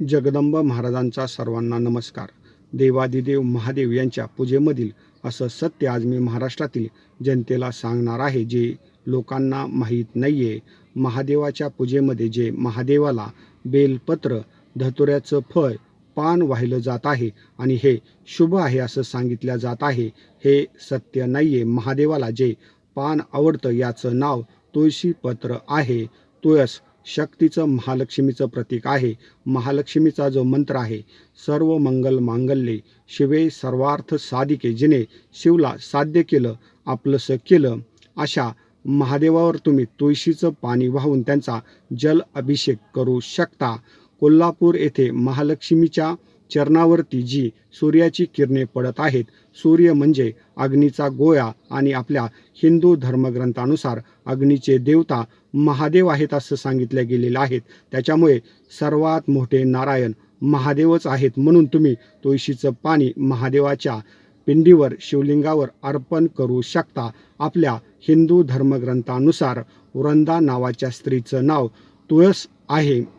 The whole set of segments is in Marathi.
जगदंब महाराजांचा सर्वांना नमस्कार. देवादिदेव महादेव यांच्या पूजेमधील असं सत्य आज मी महाराष्ट्रातील जनतेला सांगणार आहे जे लोकांना माहीत नाही आहे महादेवाच्या पूजेमध्ये जे महादेवाला बेलपत्र धतुऱ्याचं फळ पान वाहिलं जात आहे आणि हे शुभ आहे असं सांगितलं जात आहे हे सत्य नाही आहे महादेवाला जे पान आवडतं याचं नाव तुळशीपत्र आहे. तुळस शक्तीचं महालक्ष्मीचं प्रतीक आहे. महालक्ष्मीचा जो मंत्र आहे सर्व मंगल मांगल्ये शिवे सर्वार्थ साधिके जिने शिवला साध्य केलं आपलंसं केलं अशा महादेवावर तुम्ही तुळशीचं पाणी वाहून त्यांचा जल अभिषेक करू शकता. कोल्हापूर येथे महालक्ष्मीच्या चरणावरती जी सूर्याची किरणे पडत आहेत सूर्य म्हणजे अग्नीचा गोळा आणि आपल्या हिंदू धर्मग्रंथानुसार अग्नीचे देवता महादेव आहेत असं सांगितले गेलेलं आहेत. त्याच्यामुळे सर्वात मोठे नारायण महादेवच आहेत म्हणून तुम्ही तुळशीचं पाणी महादेवाच्या पिंडीवर शिवलिंगावर अर्पण करू शकता. आपल्या हिंदू धर्मग्रंथानुसार वृंदा नावाच्या स्त्रीचं नाव तुळस आहे.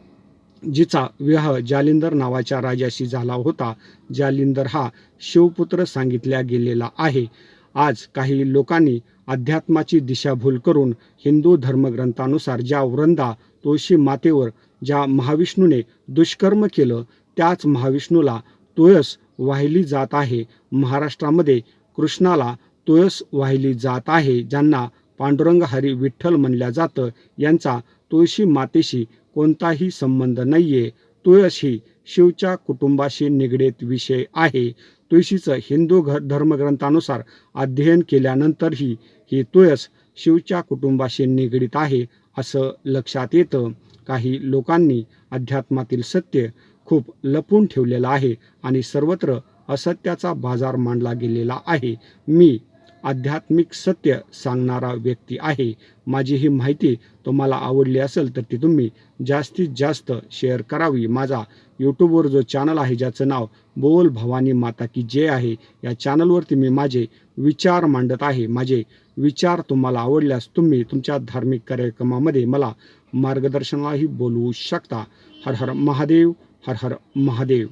जिचा विवाह जालिंदर नावाच्या राजाशी झाला होता. जालिंदर हा शिवपुत्र सांगितल्या गेलेला आहे. आज काही लोकांनी अध्यात्माची दिशाभूल करून हिंदू धर्मग्रंथानुसार ज्या वृंदा तुळशी मातेवर ज्या महाविष्णूने दुष्कर्म केलं त्याच महाविष्णूला तुळस वाहिली जात आहे. महाराष्ट्रामध्ये कृष्णाला तुळस वाहिली जात आहे ज्यांना पांडुरंग हरी विठ्ठल म्हणल्या जातं. यांचा तुळशी मातेशी कोणताही संबंध नाहीये. तुळस ही शिवच्या कुटुंबाशी निगडीत विषय आहे. तुळशीचं हिंदू घ धर्मग्रंथानुसार अध्ययन केल्यानंतरही ही तुळस शिवच्या कुटुंबाशी निगडीत आहे असं लक्षात येतं. काही लोकांनी अध्यात्मातील सत्य खूप लपून ठेवलेलं आहे आणि सर्वत्र असत्याचा बाजार मांडला गेलेला आहे. मी आध्यात्मिक सत्य सांगणारा व्यक्ती आहे. माझी ही माहिती तुम्हाला आवडली असेल तर ती तुम्ही जास्तीत जास्त शेअर करावी. माझा यूट्यूबवर जो चॅनल आहे ज्याचं नाव बोल भवानी माता की जे आहे या चॅनलवरती मी माझे विचार मांडत आहे. माझे विचार तुम्हाला आवडल्यास तुम्ही तुमच्या धार्मिक कार्यक्रमामध्ये मला मार्गदर्शनालाही बोलवू शकता. हर हर महादेव हर हर महादेव.